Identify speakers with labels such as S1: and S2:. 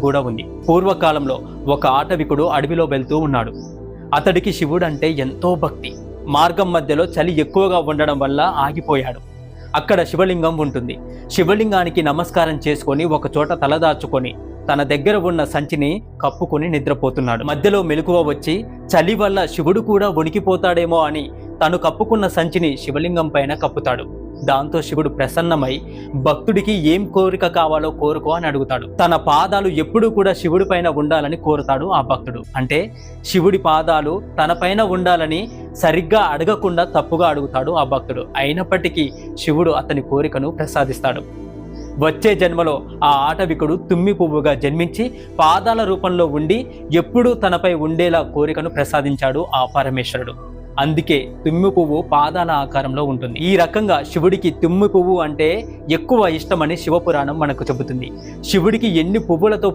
S1: కూడా ఉంది. పూర్వకాలంలో ఒక ఆటవికుడు అడవిలో వెళ్తూ ఉన్నాడు. అతడికి శివుడు అంటే ఎంతో భక్తి. మార్గం మధ్యలో చలి ఎక్కువగా ఉండడం వల్ల ఆగిపోయాడు. అక్కడ శివలింగం ఉంటుంది. శివలింగానికి నమస్కారం చేసుకొని ఒక చోట తలదాచుకొని తన దగ్గర ఉన్న సంచిని కప్పుకొని నిద్రపోతున్నాడు. మధ్యలో మెలకువ వచ్చి చలి వల్ల శివుడు కూడా వణికిపోతాడేమో అని తను కప్పుకున్న సంచిని శివలింగం పైన కప్పుతాడు. దాంతో శివుడు ప్రసన్నమై భక్తుడికి ఏం కోరిక కావాలో కోరుకో అని అడుగుతాడు. తన పాదాలు ఎప్పుడూ కూడా శివుడి పైన ఉండాలని కోరుతాడు ఆ భక్తుడు. అంటే శివుడి పాదాలు తన పైన ఉండాలని సరిగ్గా అడగకుండా తప్పుగా అడుగుతాడు ఆ భక్తుడు. అయినప్పటికీ శివుడు అతని కోరికను ప్రసాదిస్తాడు. వచ్చే జన్మలో ఆ ఆటవికుడు తుమ్మి పువ్వుగా జన్మించి పాదాల రూపంలో ఉండి ఎప్పుడూ తనపై ఉండేలా కోరికను ప్రసాదించాడు ఆ పరమేశ్వరుడు. అందుకే తుమ్మి పువ్వు పాదాల ఆకారంలో ఉంటుంది. ఈ రకంగా శివుడికి తుమ్మి పువ్వు అంటే ఎక్కువ ఇష్టమని శివపురాణం మనకు చెబుతుంది. శివుడికి ఎన్ని పువ్వులతో